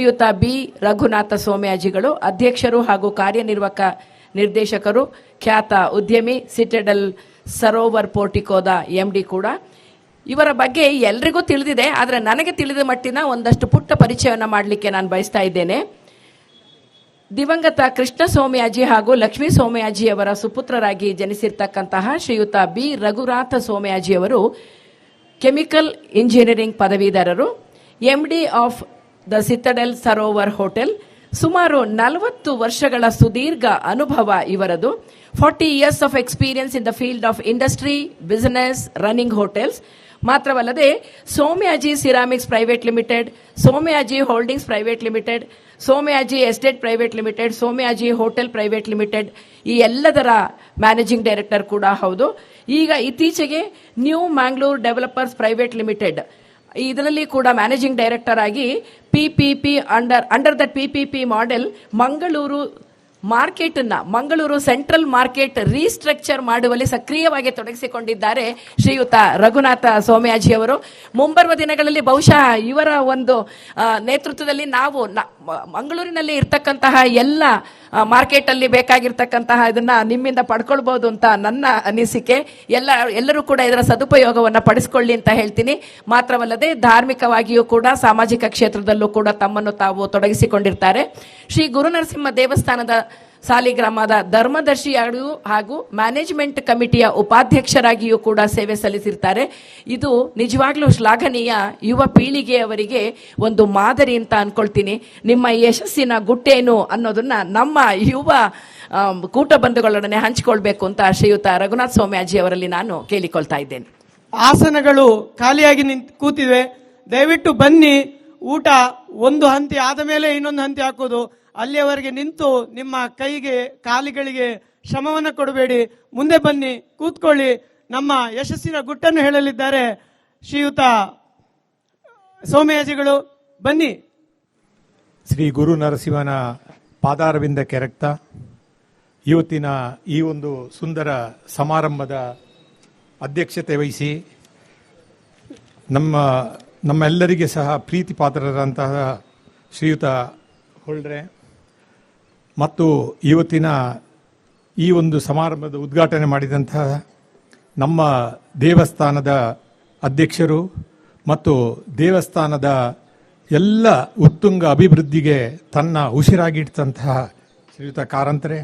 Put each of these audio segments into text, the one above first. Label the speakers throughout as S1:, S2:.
S1: ಶ್ರೀಯುತ ಬಿ ರಘುನಾಥ ಸೋಮ್ಯಾಜಿಗಳು ಅಧ್ಯಕ್ಷರು ಹಾಗೂ ಕಾರ್ಯನಿರ್ವಾಹಕ ನಿರ್ದೇಶಕರು, ಖ್ಯಾತ ಉದ್ಯಮಿ, ಸಿಟೆಡಲ್ ಸರೋವರ್ ಪೋರ್ಟಿಕೋದ ಎಂಡಿ ಕೂಡ. ಇವರ ಬಗ್ಗೆ ಎಲ್ರಿಗೂ ತಿಳಿದಿದೆ, ಆದರೆ ನನಗೆ ತಿಳಿದ ಮಟ್ಟಿನ ಒಂದಷ್ಟು ಪುಟ್ಟ ಪರಿಚಯವನ್ನು ಮಾಡಲಿಕ್ಕೆ ನಾನು ಬಯಸ್ತಾ ಇದ್ದೇನೆ. ದಿವಂಗತ ಕೃಷ್ಣ ಸೋಮ್ಯಾಜಿ ಹಾಗೂ ಲಕ್ಷ್ಮೀ ಸೋಮ್ಯಾಜಿ ಅವರ ಸುಪುತ್ರರಾಗಿ ಜನಿಸಿರ್ತಕ್ಕಂತಹ ಶ್ರೀಯುತ ಬಿ. ರಘುನಾಥ ಸೋಮ್ಯಾಜಿ ಅವರು ಕೆಮಿಕಲ್ ಇಂಜಿನಿಯರಿಂಗ್ ಪದವೀಧರರು, MD of the Citadel Sarovar hotel ಸುಮಾರು ನಲವತ್ತು ವರ್ಷಗಳ ಸುದೀರ್ಘ ಅನುಭವ ಇವರದು. Forty years of experience in the field of industry business running hotels ಮಾತ್ರವಲ್ಲದೆ, Somayaji ceramics private limited Somayaji holdings private limited Somayaji estate private limited Somayaji hotel private limited ಈ ಎಲ್ಲದರ managing director ಕೂಡ ಹೌದು. ಈಗ ಇತ್ತೀಚೆಗೆ new Mangalore developers private limited ಇದರಲ್ಲಿ ಕೂಡ managing director ಆಗಿ PPP under under that PPP model Mangaluru market ಅನ್ನ ಮಂಗಳೂರು ಸೆಂಟ್ರಲ್ ಮಾರ್ಕೆಟ್ ರೀಸ್ಟ್ರಕ್ಚರ್ ಮಾಡುವಲ್ಲಿ ಸಕ್ರಿಯವಾಗಿ ತೊಡಗಿಸಿಕೊಂಡಿದ್ದಾರೆ ಶ್ರೀಯುತ ರಘುನಾಥ ಸೋಮಯಾಜಿ ಅವರು ಮುಂಬರುವ ದಿನಗಳಲ್ಲಿ ಬಹುಶಃ ಇವರ ಒಂದು ನೇತೃತ್ವದಲ್ಲಿ ನಾವು ಮಂಗಳೂರಿನಲ್ಲಿ ಇರ್ತಕ್ಕಂತಹ ಎಲ್ಲ ಮಾರ್ಕೆಟಲ್ಲಿ ಬೇಕಾಗಿರ್ತಕ್ಕಂತಹ ಇದನ್ನ ನಿಮ್ಮಿಂದ ಪಡ್ಕೊಳ್ಬೋದು ಅಂತ ನನ್ನ ಅನಿಸಿಕೆ. ಎಲ್ಲ, ಎಲ್ಲರೂ ಕೂಡ ಇದರ ಸದುಪಯೋಗವನ್ನು ಪಡಿಸ್ಕೊಳ್ಳಿ ಅಂತ ಹೇಳ್ತೀನಿ. ಮಾತ್ರವಲ್ಲದೆ ಧಾರ್ಮಿಕವಾಗಿಯೂ ಕೂಡ ಸಾಮಾಜಿಕ ಕ್ಷೇತ್ರದಲ್ಲೂ ಕೂಡ ತಮ್ಮನ್ನು ತಾವು ತೊಡಗಿಸಿಕೊಂಡಿರ್ತಾರೆ. ಶ್ರೀ ಗುರುನರಸಿಂಹ ದೇವಸ್ಥಾನದ ಸಾಲಿಗ್ರಾಮದ ಧರ್ಮದರ್ಶಿಯಾಗಿಯೂ ಹಾಗೂ ಮ್ಯಾನೇಜ್ಮೆಂಟ್ ಕಮಿಟಿಯ ಉಪಾಧ್ಯಕ್ಷರಾಗಿಯೂ ಕೂಡ ಸೇವೆ ಸಲ್ಲಿಸಿರ್ತಾರೆ. ಇದು ನಿಜವಾಗ್ಲೂ ಶ್ಲಾಘನೀಯ ಯುವ ಪೀಳಿಗೆಯವರಿಗೆ ಒಂದು ಮಾದರಿ ಅಂತ ಅನ್ಕೊಳ್ತೀನಿ. ನಿಮ್ಮ ಯಶಸ್ಸಿನ ಗುಟ್ಟೇನು ಅನ್ನೋದನ್ನ ನಮ್ಮ ಯುವ ಕೂಟ ಬಂಧುಗಳೊಡನೆ ಹಂಚಿಕೊಳ್ಬೇಕು ಅಂತ ಶ್ರೀಯುತ ರಘುನಾಥ್ ಸೋಮ್ಯಾಜಿ ಅವರಲ್ಲಿ ನಾನು ಕೇಳಿಕೊಳ್ತಾ ಇದ್ದೇನೆ.
S2: ಆಸನಗಳು ಖಾಲಿಯಾಗಿ ನಿಂತ್ ಕೂತಿವೆ. ದಯವಿಟ್ಟು ಬನ್ನಿ. ಊಟ ಒಂದು ಹಂತಿ ಆದ ಮೇಲೆ ಇನ್ನೊಂದು ಹಂತಿ ಹಾಕೋದು. ಅಲ್ಲಿಯವರೆಗೆ ನಿಂತು ನಿಮ್ಮ ಕೈಗೆ, ಕಾಲಿಗಳಿಗೆ ಶ್ರಮವನ್ನು ಕೊಡಬೇಡಿ. ಮುಂದೆ ಬನ್ನಿ, ಕೂತ್ಕೊಳ್ಳಿ. ನಮ್ಮ ಯಶಸ್ಸಿನ ಗುಟ್ಟನ್ನು ಹೇಳಲಿದ್ದಾರೆ ಶ್ರೀಯುತ ಸೋಮಯಾಜಿಗಳು. ಬನ್ನಿ.
S3: ಶ್ರೀ ಗುರು ನರಸಿಂಹನ ಪಾದಾರವಿಂದ ಕೆರೆಕ್ತ. ಇವತ್ತಿನ ಈ ಒಂದು ಸುಂದರ ಸಮಾರಂಭದ ಅಧ್ಯಕ್ಷತೆ ವಹಿಸಿ ನಮ್ಮ, ನಮ್ಮೆಲ್ಲರಿಗೆ ಸಹ ಪ್ರೀತಿ ಪಾತ್ರರಂತಹ ಶ್ರೀಯುತ ಹೊಳ್ರೆ. ಮತ್ತು ಇವತ್ತಿನ ಈ ಒಂದು ಸಮಾರಂಭದ ಉದ್ಘಾಟನೆ ಮಾಡಿದಂತಹ ನಮ್ಮ ದೇವಸ್ಥಾನದ ಅಧ್ಯಕ್ಷರು ಮತ್ತು ದೇವಸ್ಥಾನದ ಎಲ್ಲ ಉತ್ತುಂಗ ಅಭಿವೃದ್ಧಿಗೆ ತನ್ನ ಉಸಿರಾಗಿಟ್ಟಂತಹ ಶ್ರೀಯುತ ಕಾರಂತರೆ,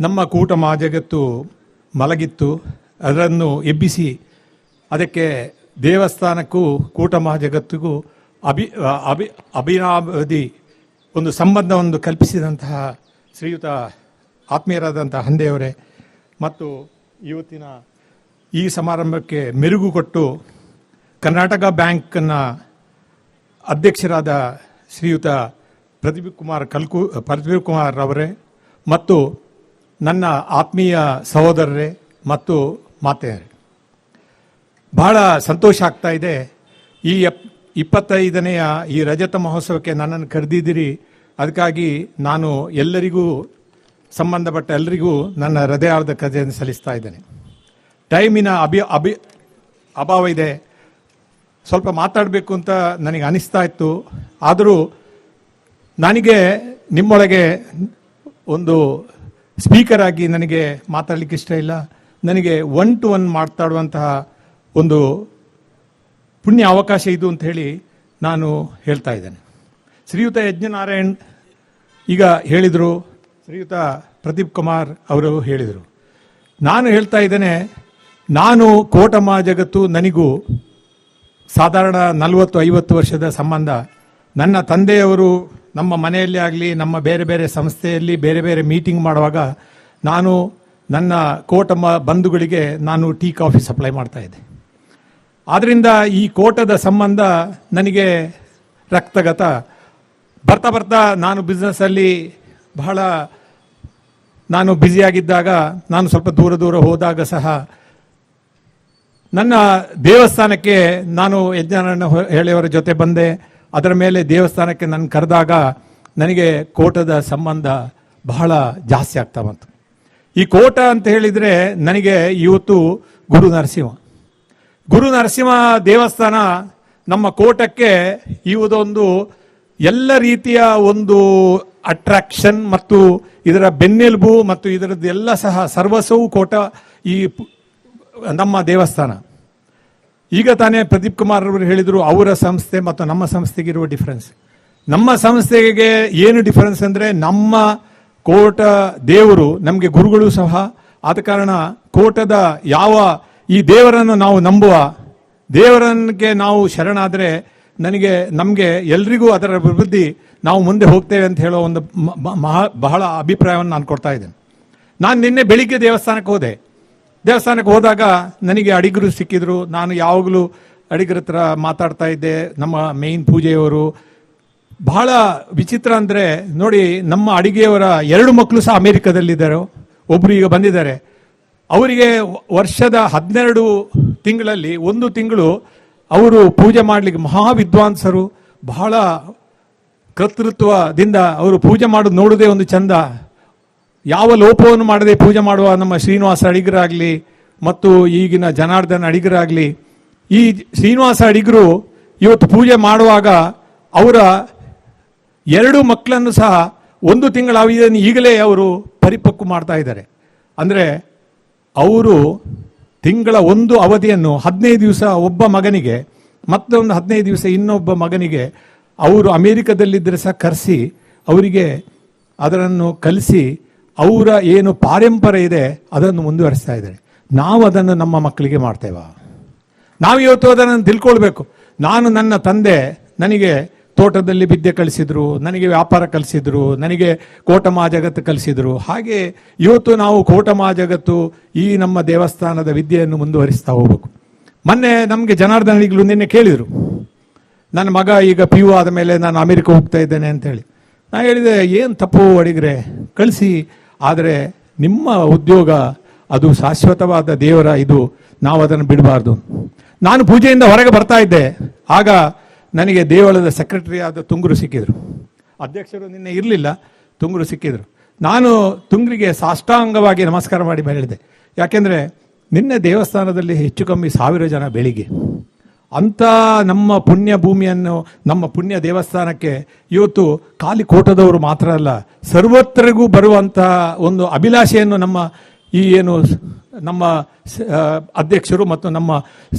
S3: ನಮ್ಮ ಕೂಟ ಮಾಜಗತ್ತು ಮಲಗಿತ್ತು. ಅದನ್ನು ಎಬ್ಬಿಸಿ ಅದಕ್ಕೆ ದೇವಸ್ಥಾನಕ್ಕೂ, ಕೂಟ ಮಹಾಜಗತ್ತಿಗೂ ಅಭಿ ಅಭಿ ಅಭಿನಾವಧಿ ಒಂದು ಸಂಬಂಧವನ್ನು ಕಲ್ಪಿಸಿದಂತಹ ಶ್ರೀಯುತ ಆತ್ಮೀಯರಾದಂತಹ ಹಂದೆಯವರೇ, ಮತ್ತು ಇವತ್ತಿನ ಈ ಸಮಾರಂಭಕ್ಕೆ ಮೆರುಗು ಕೊಟ್ಟು ಕರ್ನಾಟಕ ಬ್ಯಾಂಕ್ನ ಅಧ್ಯಕ್ಷರಾದ ಶ್ರೀಯುತ ಪ್ರದೀಪ್ ಕುಮಾರ್ ಕಲ್ಕು, ಪ್ರದೀಪ್ ಕುಮಾರ್ ಅವರೇ, ಮತ್ತು ನನ್ನ ಆತ್ಮೀಯ ಸಹೋದರರೇ ಮತ್ತು ಮಾತೆಯರೇ. ಬಹಳ ಸಂತೋಷ ಆಗ್ತಾ ಇದೆ ಈ ಎಪ್- ಇಪ್ಪತ್ತೈದನೆಯ ಈ ರಜತ ಮಹೋತ್ಸವಕ್ಕೆ ನನ್ನನ್ನು ಕರೆದಿದ್ದೀರಿ. ಅದಕ್ಕಾಗಿ ನಾನು ಎಲ್ಲರಿಗೂ ಸಂಬಂಧಪಟ್ಟ ಎಲ್ಲರಿಗೂ ನನ್ನ ಹೃದಯಾರ್ಧ ಕಥೆಯನ್ನು ಸಲ್ಲಿಸ್ತಾ ಇದ್ದೇನೆ. ಟೈಮಿನ ಅಭಿ ಅಭಿ ಅಭಾವ ಇದೆ. ಸ್ವಲ್ಪ ಮಾತಾಡಬೇಕು ಅಂತ ನನಗೆ ಅನಿಸ್ತಾ ಇತ್ತು. ಆದರೂ ನನಗೆ ನಿಮ್ಮೊಳಗೆ ಒಂದು ಸ್ಪೀಕರ್ ಆಗಿ ನನಗೆ ಮಾತಾಡಲಿಕ್ಕೆ ಇಷ್ಟ ಇಲ್ಲ. ನನಗೆ ಒನ್ ಟು ಒನ್ ಮಾತಾಡುವಂತಹ ಒಂದು ಪುಣ್ಯ ಅವಕಾಶ ಇದು ಅಂತ ಹೇಳಿ ನಾನು ಹೇಳ್ತಾ ಇದ್ದೇನೆ. ಶ್ರೀಯುತ ಯಜ್ಞನಾರಾಯಣ್ ಈಗ ಹೇಳಿದರು, ಶ್ರೀಯುತ ಪ್ರದೀಪ್ ಕುಮಾರ್ ಅವರು ಹೇಳಿದರು. ನಾನು ಹೇಳ್ತಾ ಇದ್ದೇನೆ, ನಾನು ಕೋಟಮ್ಮ ಜಗತ್ತು ನನಗೂ ಸಾಧಾರಣ ನಲವತ್ತು ಐವತ್ತು ವರ್ಷದ ಸಂಬಂಧ, ನನ್ನ ತಂದೆಯವರು ನಮ್ಮ ಮನೆಯಲ್ಲಿ ಆಗಲಿ, ನಮ್ಮ ಬೇರೆ ಬೇರೆ ಸಂಸ್ಥೆಯಲ್ಲಿ ಬೇರೆ ಬೇರೆ ಮೀಟಿಂಗ್ ಮಾಡುವಾಗ ನಾನು ನನ್ನ ಕೋಟಮ್ಮ ಬಂಧುಗಳಿಗೆ ನಾನು ಟೀ ಕಾಫಿ ಸಪ್ಲೈ ಮಾಡ್ತಾ ಇದ್ದೆ. ಆದ್ರಿಂದ ಈ ಕೋಟದ ಸಂಬಂಧ ನನಗೆ ರಕ್ತಗತ. ಬರ್ತಾ ಬರ್ತಾ ನಾನು ಬಿಸ್ನೆಸ್ಸಲ್ಲಿ ಬಹಳ ನಾನು ಬ್ಯುಸಿಯಾಗಿದ್ದಾಗ ನಾನು ಸ್ವಲ್ಪ ದೂರ ದೂರ ಹೋದಾಗ ಸಹ ನನ್ನ ದೇವಸ್ಥಾನಕ್ಕೆ ನಾನು ಯಜ್ಞಾನನ ಹೇಳಿಯವರ ಜೊತೆ ಬಂದೆ. ಅದರ ಮೇಲೆ ದೇವಸ್ಥಾನಕ್ಕೆ ನನ್ನ ಕರೆದಾಗ ನನಗೆ ಕೋಟದ ಸಂಬಂಧ ಬಹಳ ಜಾಸ್ತಿ ಆಗ್ತಾ ಬಂತು. ಈ ಕೋಟ ಅಂತ ಹೇಳಿದರೆ ನನಗೆ ಇವತ್ತು ಗುರು ನರಸಿಂಹ. ಗುರು ನರಸಿಂಹ ದೇವಸ್ಥಾನ ನಮ್ಮ ಕೋಟಕ್ಕೆ ಇವುದೊಂದು ಎಲ್ಲ ರೀತಿಯ ಒಂದು ಅಟ್ರಾಕ್ಷನ್ ಮತ್ತು ಇದರ ಬೆನ್ನೆಲುಬು ಮತ್ತು ಇದರದ್ದೆಲ್ಲ ಸಹ ಸರ್ವಸ್ವವು ಕೋಟ ಈ ನಮ್ಮ ದೇವಸ್ಥಾನ. ಈಗ ತಾನೇ ಪ್ರದೀಪ್ ಕುಮಾರ್ ಅವರು ಹೇಳಿದರು ಅವರ ಸಂಸ್ಥೆ ಮತ್ತು ನಮ್ಮ ಸಂಸ್ಥೆಗೆ ಇರುವ ಡಿಫರೆನ್ಸ್ ನಮ್ಮ ಸಂಸ್ಥೆಗೆ ಏನು ಡಿಫರೆನ್ಸ್ ಅಂದರೆ ನಮ್ಮ ಕೋಟ ದೇವರು, ನಮಗೆ ಗುರುಗಳು ಸಹ ಆದ ಕಾರಣ ಕೋಟದ ಯಾವ ಈ ದೇವರನ್ನು ನಾವು ನಂಬುವ, ದೇವರನ್ಗೆ ನಾವು ಶರಣಾದರೆ ನನಗೆ, ನಮಗೆ ಎಲ್ರಿಗೂ ಅದರ ಅಭಿವೃದ್ಧಿ ನಾವು ಮುಂದೆ ಹೋಗ್ತೇವೆ ಅಂತ ಹೇಳೋ ಒಂದು ಮಹಾ- ಬಹಳ ಅಭಿಪ್ರಾಯವನ್ನು ನಾನು ಕೊಡ್ತಾ ಇದ್ದೇನೆ. ನಾನು ನಿನ್ನೆ ಬೆಳಿಗ್ಗೆ ದೇವಸ್ಥಾನಕ್ಕೆ ಹೋದೆ. ದೇವಸ್ಥಾನಕ್ಕೆ ಹೋದಾಗ ನನಗೆ ಅಡಿಗರು ಸಿಕ್ಕಿದ್ರು. ನಾನು ಯಾವಾಗಲೂ ಅಡಿಗರ ಹತ್ರ ಮಾತಾಡ್ತಾ ಇದ್ದೆ. ನಮ್ಮ ಮೇಯ್ನ್ ಪೂಜೆಯವರು. ಬಹಳ ವಿಚಿತ್ರ ಅಂದರೆ ನೋಡಿ, ನಮ್ಮ ಅಡಿಗೆಯವರ ಎರಡು ಮಕ್ಕಳು ಸಹ ಅಮೇರಿಕಾದಲ್ಲಿದ್ದಾರೆ. ಒಬ್ಬರು ಈಗ ಬಂದಿದ್ದಾರೆ. ಅವರಿಗೆ ವರ್ಷದ ಹದಿನೆರಡು ತಿಂಗಳಲ್ಲಿ ಒಂದು ತಿಂಗಳು ಅವರು ಪೂಜೆ ಮಾಡಲಿಕ್ಕೆ ಮಹಾವಿದ್ವಾಂಸರು, ಬಹಳ ಕರ್ತೃತ್ವದಿಂದ ಅವರು ಪೂಜೆ ಮಾಡೋದು ನೋಡೋದೇ ಒಂದು ಚಂದ. ಯಾವ ಲೋಪವನ್ನು ಮಾಡದೆ ಪೂಜೆ ಮಾಡುವ ನಮ್ಮ ಶ್ರೀನಿವಾಸ ಅಡಿಗರಾಗಲಿ ಮತ್ತು ಈಗಿನ ಜನಾರ್ದನ ಅಡಿಗರಾಗಲಿ, ಈ ಶ್ರೀನಿವಾಸ ಅಡಿಗರು ಇವತ್ತು ಪೂಜೆ ಮಾಡುವಾಗ ಅವರ ಎರಡು ಮಕ್ಕಳನ್ನು ಸಹ ಒಂದು ತಿಂಗಳ ಅವಧಿಯನ್ನು ಈಗಲೇ ಅವರು ಪರಿಪಕ್ವ ಮಾಡ್ತಾ ಇದ್ದಾರೆ. ಅಂದರೆ ಅವರು ತಿಂಗಳ ಒಂದು ಅವಧಿಯನ್ನು ಹದಿನೈದು ದಿವಸ ಒಬ್ಬ ಮಗನಿಗೆ, ಮತ್ತೊಂದು ಹದಿನೈದು ದಿವಸ ಇನ್ನೊಬ್ಬ ಮಗನಿಗೆ ಅವರು ಅಮೇರಿಕದಲ್ಲಿದ್ದರೆ ಸಹ ಕರೆಸಿ, ಅವರಿಗೆ ಅದನ್ನು ಕಲಿಸಿ, ಅವರ ಏನು ಪಾರಂಪರೆ ಇದೆ ಅದನ್ನು ಮುಂದುವರಿಸ್ತಾ ಇದ್ದಾರೆ. ನಾವು ಅದನ್ನು ನಮ್ಮ ಮಕ್ಕಳಿಗೆ ಮಾಡ್ತೇವಾ? ನಾವು ಇವತ್ತು ಅದನ್ನು ತಿಳ್ಕೊಳ್ಬೇಕು. ನಾನು ನನ್ನ ತಂದೆ, ನನಗೆ ತೋಟದಲ್ಲಿ ವಿದ್ಯೆ ಕಲಿಸಿದ್ರು ನನಗೆ ವ್ಯಾಪಾರ ಕಲಿಸಿದ್ರು, ನನಗೆ ಕೋಟಮಾ ಜಗತ್ತು ಕಲಿಸಿದ್ರು. ಹಾಗೆ ಇವತ್ತು ನಾವು ಕೋಟಮಾ ಜಗತ್ತು ಈ ನಮ್ಮ ದೇವಸ್ಥಾನದ ವಿದ್ಯೆಯನ್ನು ಮುಂದುವರಿಸ್ತಾ ಹೋಗ್ಬೇಕು. ಮೊನ್ನೆ ನಮಗೆ ಜನಾರ್ದನಿಗಳು ನಿನ್ನೆ ಕೇಳಿದರು. ನನ್ನ ಮಗ ಈಗ ಪಿ ಯು ಆದ ಮೇಲೆ ನಾನು ಅಮೆರಿಕ ಹೋಗ್ತಾ ಇದ್ದೇನೆ ಅಂತೇಳಿ ನಾನು ಹೇಳಿದೆ, ಏನು ತಪ್ಪು ಅಡಿಗ್ರೆ? ಕಳಿಸಿ. ಆದರೆ ನಿಮ್ಮ ಉದ್ಯೋಗ ಅದು ಶಾಶ್ವತವಾದ ದೇವರ ಇದು. ನಾವು ಅದನ್ನು ಬಿಡಬಾರ್ದು. ನಾನು ಪೂಜೆಯಿಂದ ಹೊರಗೆ ಬರ್ತಾ ಇದ್ದೆ. ಆಗ ನನಗೆ ದೇವಳದ ಸೆಕ್ರೆಟರಿ ಆದ ತುಂಗರು ಸಿಕ್ಕಿದರು. ಅಧ್ಯಕ್ಷರು ನಿನ್ನೆ ಇರಲಿಲ್ಲ, ತುಂಗರು ಸಿಕ್ಕಿದರು. ನಾನು ತುಂಗರಿಗೆ ಸಾಷ್ಟಾಂಗವಾಗಿ ನಮಸ್ಕಾರ ಮಾಡಿ ಹೇಳಿದೆ ಯಾಕೆಂದರೆ ನಿನ್ನೆ ದೇವಸ್ಥಾನದಲ್ಲಿ ಹೆಚ್ಚು ಕಮ್ಮಿ ಸಾವಿರ ಜನ ಬೆಳಿಗ್ಗೆ. ಅಂಥ ನಮ್ಮ ಪುಣ್ಯ ಭೂಮಿಯನ್ನು, ನಮ್ಮ ಪುಣ್ಯ ದೇವಸ್ಥಾನಕ್ಕೆ ಇವತ್ತು ಖಾಲಿ ಕೋಟದವರು ಮಾತ್ರ ಅಲ್ಲ, ಸರ್ವತ್ರಗೂ ಬರುವಂಥ ಒಂದು ಅಭಿಲಾಷೆಯನ್ನು ನಮ್ಮ ಈ ಏನು, ನಮ್ಮ ಅಧ್ಯಕ್ಷರು ಮತ್ತು ನಮ್ಮ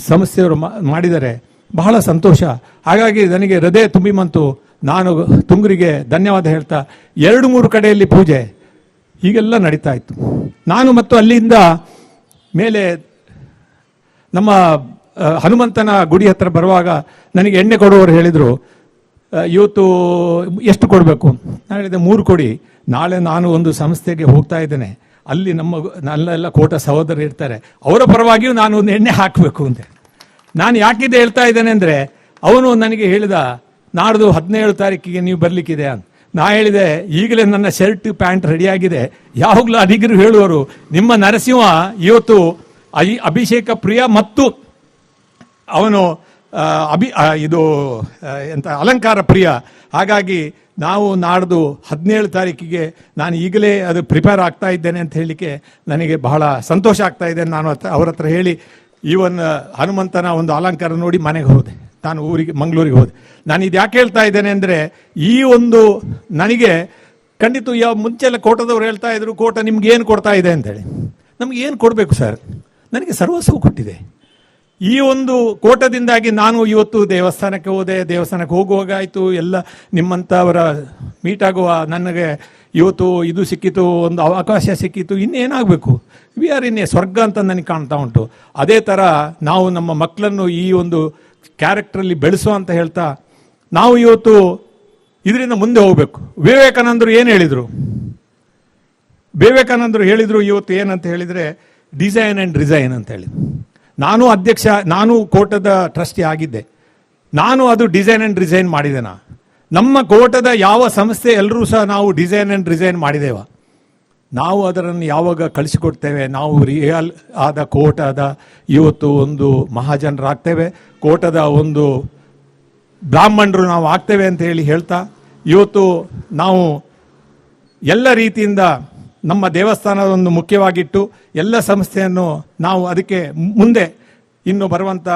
S3: ಸಂಸ್ಥೆಯವರು ಮಾಡಿದರೆ ಬಹಳ ಸಂತೋಷ. ಹಾಗಾಗಿ ನನಗೆ ಹೃದಯ ತುಂಬಿ ಬಂತು. ನಾನು ತುಂಗರಿಗೆ ಧನ್ಯವಾದ ಹೇಳ್ತಾ, ಎರಡು ಮೂರು ಕಡೆಯಲ್ಲಿ ಪೂಜೆ. ಹೀಗೆಲ್ಲ ನಡೀತಾ ಇತ್ತು. ನಾನು ಮತ್ತು ಅಲ್ಲಿಂದ ಮೇಲೆ ನಮ್ಮ ಹನುಮಂತನ ಗುಡಿ ಹತ್ರ ಬರುವಾಗ ನನಗೆ ಎಣ್ಣೆ ಕೊಡುವವರು ಹೇಳಿದರು ಇವತ್ತು ಎಷ್ಟು ಕೊಡಬೇಕು? ನಾನು ಹೇಳಿದೆ, ಮೂರು ಕೊಡಿ. ನಾಳೆ ನಾನು ಒಂದು ಸಂಸ್ಥೆಗೆ ಹೋಗ್ತಾ ಇದ್ದೇನೆ. ಅಲ್ಲಿ ನಮ್ಮ, ನಲ್ಲೆಲ್ಲ ಕೋಟ ಸಹೋದರ ಇರ್ತಾರೆ. ಅವರ ಪರವಾಗಿಯೂ ನಾನು ಒಂದು ಎಣ್ಣೆ ಹಾಕಬೇಕು ಅಂತ. ನಾನು ಯಾಕಿದೆ ಹೇಳ್ತಾ ಇದ್ದೇನೆ ಅಂದರೆ, ಅವನು ನನಗೆ ಹೇಳಿದ, ನಾಡ್ದು ಹದಿನೇಳು ತಾರೀಕಿಗೆ ನೀವು ಬರಲಿಕ್ಕಿದೆ ಅಂತ. ನಾ ಹೇಳಿದೆ, ಈಗಲೇ ನನ್ನ ಶರ್ಟ್, ಪ್ಯಾಂಟ್ ರೆಡಿಯಾಗಿದೆ ಯಾವಾಗಲೂ ಅಧಿಗರು ಹೇಳುವರು, ನಿಮ್ಮ ನರಸಿಂಹ ಇವತ್ತು ಅಭಿಷೇಕ ಪ್ರಿಯ ಮತ್ತು ಅವನು ಅಭಿ ಇದು ಎಂತ, ಅಲಂಕಾರ ಪ್ರಿಯ. ಹಾಗಾಗಿ ನಾವು ನಾಡ್ದು ಹದಿನೇಳು ತಾರೀಕಿಗೆ ನಾನು ಈಗಲೇ ಅದು ಪ್ರಿಪೇರ್ ಆಗ್ತಾ ಇದ್ದೇನೆ ಅಂತ ಹೇಳಲಿಕ್ಕೆ ನನಗೆ ಬಹಳ ಸಂತೋಷ ಆಗ್ತಾ ಇದೆ. ನಾನು ಅವ್ರ ಹತ್ರ ಹೇಳಿ ಈವನ್ ಹನುಮಂತನ ಒಂದು ಅಲಂಕಾರ ನೋಡಿ ಮನೆಗೆ ಹೋದೆ. ನಾನು ಊರಿಗೆ, ಮಂಗಳೂರಿಗೆ ಹೋದೆ. ನಾನು ಇದು ಯಾಕೆ ಹೇಳ್ತಾ ಇದ್ದೇನೆ ಅಂದರೆ, ಈ ಒಂದು ನನಗೆ ಖಂಡಿತ ಯಾವ ಮುಂಚೆಲ್ಲ ಕೋಟದವ್ರು ಹೇಳ್ತಾ ಇದ್ರು, ಕೋಟ ನಿಮ್ಗೆ ಏನು ಕೊಡ್ತಾ ಇದೆ ಅಂತೇಳಿ ನಮ್ಗೆ ಏನು ಕೊಡಬೇಕು ಸರ್? ನನಗೆ ಸರ್ವಸ್ವ ಕೊಟ್ಟಿದೆ. ಈ ಒಂದು ಕೋಟದಿಂದಾಗಿ ನಾನು ಇವತ್ತು ದೇವಸ್ಥಾನಕ್ಕೆ ಹೋದೆ, ದೇವಸ್ಥಾನಕ್ಕೆ ಹೋಗುವಾಗ ಆಯಿತು ಎಲ್ಲ ನಿಮ್ಮಂಥವರ ಮೀಟ್ ಆಗುವ ನನಗೆ ಇವತ್ತು ಇದು ಸಿಕ್ಕಿತು, ಒಂದು ಅವಕಾಶ ಸಿಕ್ಕಿತು, ಇನ್ನೇನಾಗಬೇಕು? ವಿ ಆರ್ ಇನ್ ಎ ಸ್ವರ್ಗ ಅಂತ ನನಗೆ ಕಾಣ್ತಾ ಉಂಟು. ಅದೇ ಥರ ನಾವು ನಮ್ಮ ಮಕ್ಕಳನ್ನು ಈ ಒಂದು ಕ್ಯಾರೆಕ್ಟ್ರಲ್ಲಿ ಬೆಳೆಸೋ ಅಂತ ಹೇಳ್ತಾ, ನಾವು ಇವತ್ತು ಇದರಿಂದ ಮುಂದೆ ಹೋಗಬೇಕು. ವಿವೇಕಾನಂದರು ಏನು ಹೇಳಿದರು? ವಿವೇಕಾನಂದರು ಹೇಳಿದರು ಇವತ್ತು ಏನಂತ ಹೇಳಿದರೆ ಡಿಸೈನ್ ಆ್ಯಂಡ್ ರಿಸೈನ್ ಅಂತ ಹೇಳಿ ನಾನು ಅಧ್ಯಕ್ಷ, ನಾನು ಕೋಟದ ಟ್ರಸ್ಟಿ ಆಗಿದ್ದೆ. ನಾನು ಅದು ಡಿಸೈನ್ ಆ್ಯಂಡ್ ರಿಸೈನ್ ಮಾಡಿದೆನ? ನಮ್ಮ ಕೋಟದ ಯಾವ ಸಂಸ್ಥೆ ಎಲ್ಲರೂ ಸಹ ನಾವು ಡಿಸೈನ್ ಆ್ಯಂಡ್ ರಿಸೈನ್ ಮಾಡಿದೇವ? ನಾವು ಅದರನ್ನು ಯಾವಾಗ ಕಳಿಸಿಕೊಡ್ತೇವೆ? ನಾವು ರಿಯಲ್ ಆದ ಕೋಟದ ಇವತ್ತು ಒಂದು ಮಹಾಜನರಾಗ್ತೇವೆ. ಕೋಟದ ಒಂದು ಬ್ರಾಹ್ಮಣರು ನಾವು ಆಗ್ತೇವೆ ಅಂತ ಹೇಳಿ ಹೇಳ್ತಾ, ಇವತ್ತು ನಾವು ಎಲ್ಲ ರೀತಿಯಿಂದ ನಮ್ಮ ದೇವಸ್ಥಾನವನ್ನು ಮುಖ್ಯವಾಗಿಟ್ಟು ಎಲ್ಲ ಸಂಸ್ಥೆಯನ್ನು ನಾವು ಅದಕ್ಕೆ ಮುಂದೆ ಇನ್ನು ಬರುವಂಥ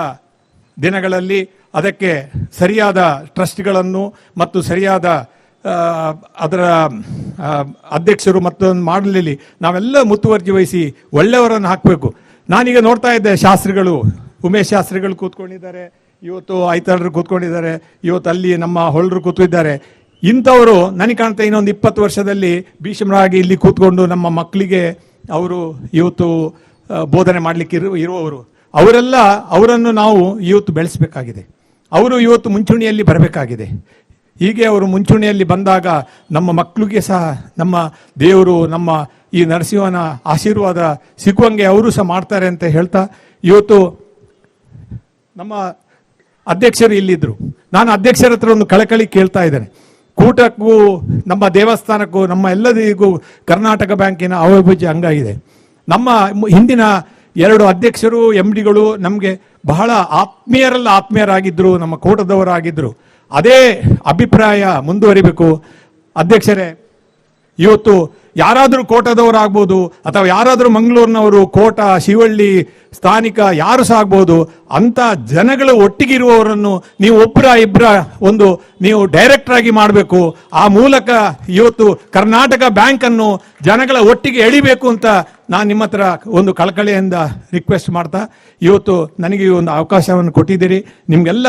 S3: ದಿನಗಳಲ್ಲಿ ಅದಕ್ಕೆ ಸರಿಯಾದ ಟ್ರಸ್ಟ್ಗಳನ್ನು ಮತ್ತು ಸರಿಯಾದ ಅದರ ಅಧ್ಯಕ್ಷರು ಮತ್ತೊಂದು ಮಾಡಲಿಲ್ಲ ನಾವೆಲ್ಲ ಮುತುವರ್ಜಿ ವಹಿಸಿ ಒಳ್ಳೆಯವರನ್ನು ಹಾಕಬೇಕು. ನಾನೀಗ ನೋಡ್ತಾ ಇದ್ದೆ ಶಾಸ್ತ್ರಿಗಳು, ಉಮೇಶ್ ಶಾಸ್ತ್ರಿಗಳು ಕೂತ್ಕೊಂಡಿದ್ದಾರೆ, ಇವತ್ತು ಐತಾಳರು ಕೂತ್ಕೊಂಡಿದ್ದಾರೆ, ಇವತ್ತು ಅಲ್ಲಿ ನಮ್ಮ ಹೊಳರು ಕೂತಿದ್ದಾರೆ ಇಂಥವರು ನನಗೆ ಕಾಣ್ತಾ ಇನ್ನೊಂದು ಇಪ್ಪತ್ತು ವರ್ಷದಲ್ಲಿ ಭೀಷ್ಮರಾಗಿ ಇಲ್ಲಿ ಕೂತ್ಕೊಂಡು ನಮ್ಮ ಮಕ್ಕಳಿಗೆ ಅವರು ಇವತ್ತು ಬೋಧನೆ ಮಾಡಲಿಕ್ಕೆ ಇರು, ಇರುವವರು. ಅವರೆಲ್ಲ ಅವರನ್ನು ನಾವು ಇವತ್ತು ಬೆಳೆಸಬೇಕಾಗಿದೆ. ಅವರು ಇವತ್ತು ಮುಂಚೂಣಿಯಲ್ಲಿ ಬರಬೇಕಾಗಿದೆ. ಹೀಗೆ ಅವರು ಮುಂಚೂಣಿಯಲ್ಲಿ ಬಂದಾಗ ನಮ್ಮ ಮಕ್ಕಳಿಗೆ ಸಹ ನಮ್ಮ ದೇವರು, ನಮ್ಮ ಈ ನರಸಿಂಹನ ಆಶೀರ್ವಾದ ಸಿಗುವಂಗೆ ಅವರು ಸಹ ಮಾಡ್ತಾರೆ ಅಂತ ಹೇಳ್ತಾ, ಇವತ್ತು ನಮ್ಮ ಅಧ್ಯಕ್ಷರು ಇಲ್ಲಿದ್ದರು. ನಾನು ಅಧ್ಯಕ್ಷರ ಹತ್ರ ಒಂದು ಕಳಕಳಿ ಕೇಳ್ತಾ ಇದ್ದೇನೆ. ಕೂಟಕ್ಕೂ, ನಮ್ಮ ದೇವಸ್ಥಾನಕ್ಕೂ, ನಮ್ಮ ಎಲ್ಲದಿಗೂ ಕರ್ನಾಟಕ ಬ್ಯಾಂಕಿನ ಅವಿಭಾಜ್ಯ ಅಂಗ ಇದೆ ನಮ್ಮ ಹಿಂದಿನ ಎರಡು ಅಧ್ಯಕ್ಷರು ಎಂ ಡಿಗಳು ನಮಗೆ ಬಹಳ ಆತ್ಮೀಯರಲ್ಲ ಆತ್ಮೀಯರಾಗಿದ್ದರು ನಮ್ಮ ಕೂಟದವರಾಗಿದ್ದರು ಅದೇ ಅಭಿಪ್ರಾಯ ಮುಂದುವರಿಬೇಕು. ಅಧ್ಯಕ್ಷರೇ, ಇವತ್ತು ಯಾರಾದರೂ ಕೋಟದವರು ಆಗ್ಬೋದು ಅಥವಾ ಯಾರಾದರೂ ಮಂಗಳೂರಿನವರು ಕೋಟ, ಶಿವಳ್ಳಿ ಸ್ಥಾನಿಕ ಯಾರು ಸಹ ಆಗ್ಬೋದು, ಅಂಥ ಜನಗಳು ಒಟ್ಟಿಗಿರುವವರನ್ನು ನೀವು ಒಬ್ಬರ ಇಬ್ಬರ ಒಂದು ನೀವು ಡೈರೆಕ್ಟರ್ ಮಾಡಬೇಕು. ಆ ಮೂಲಕ ಇವತ್ತು ಕರ್ನಾಟಕ ಬ್ಯಾಂಕನ್ನು ಜನಗಳ ಒಟ್ಟಿಗೆ ಎಳಿಬೇಕು ಅಂತ ನಾನು ನಿಮ್ಮ ಹತ್ರ ಒಂದು ಕಳಕಳಿಯಿಂದ ರಿಕ್ವೆಸ್ಟ್ ಮಾಡ್ತಾ, ಇವತ್ತು ನನಗೆ ಒಂದು ಅವಕಾಶವನ್ನು ಕೊಟ್ಟಿದ್ದೀರಿ. ನಿಮಗೆಲ್ಲ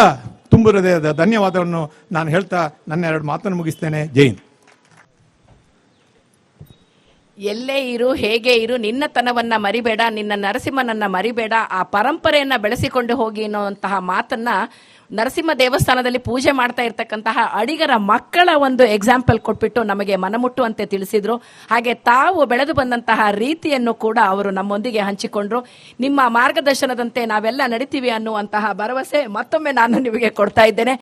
S3: ತುಂಬ ಹೃದಯದ ಧನ್ಯವಾದವನ್ನು ನಾನು ಹೇಳ್ತಾ ನನ್ನ ಎರಡು ಮಾತನ್ನು ಮುಗಿಸ್ತೇನೆ. ಜೈ ಹಿಂದ್.
S1: ಎಲ್ಲೇ ಇರು, ಹೇಗೆ ಇರು, ನಿನ್ನತನವನ್ನು ಮರಿಬೇಡ, ನಿನ್ನ ನರಸಿಂಹನನ್ನ ಮರಿಬೇಡ, ಆ ಪರಂಪರೆಯನ್ನ ಬೆಳೆಸಿಕೊಂಡು ಹೋಗಿ ಅನ್ನುವಂತಹ ಮಾತನ್ನ ನರಸಿಂಹ ದೇವಸ್ಥಾನದಲ್ಲಿ ಪೂಜೆ ಮಾಡ್ತಾ ಇರ್ತಕ್ಕಂತಹ ಅಡಿಗರ ಮಕ್ಕಳ ಒಂದು ಎಕ್ಸಾಂಪಲ್ ಕೊಟ್ಬಿಟ್ಟು ನಮಗೆ ಮನಮುಟ್ಟುವಂತೆ ತಿಳಿಸಿದ್ರು. ಹಾಗೆ ತಾವು ಬೆಳೆದು ಬಂದಂತಹ ರೀತಿಯನ್ನು ಕೂಡ ಅವರು ನಮ್ಮೊಂದಿಗೆ ಹಂಚಿಕೊಂಡ್ರು. ನಿಮ್ಮ ಮಾರ್ಗದರ್ಶನದಂತೆ ನಾವೆಲ್ಲ ನಡಿತೀವಿ ಅನ್ನುವಂತಹ ಭರವಸೆ ಮತ್ತೊಮ್ಮೆ ನಾನು ನಿಮಗೆ ಕೊಡ್ತಾ ಇದ್ದೇನೆ.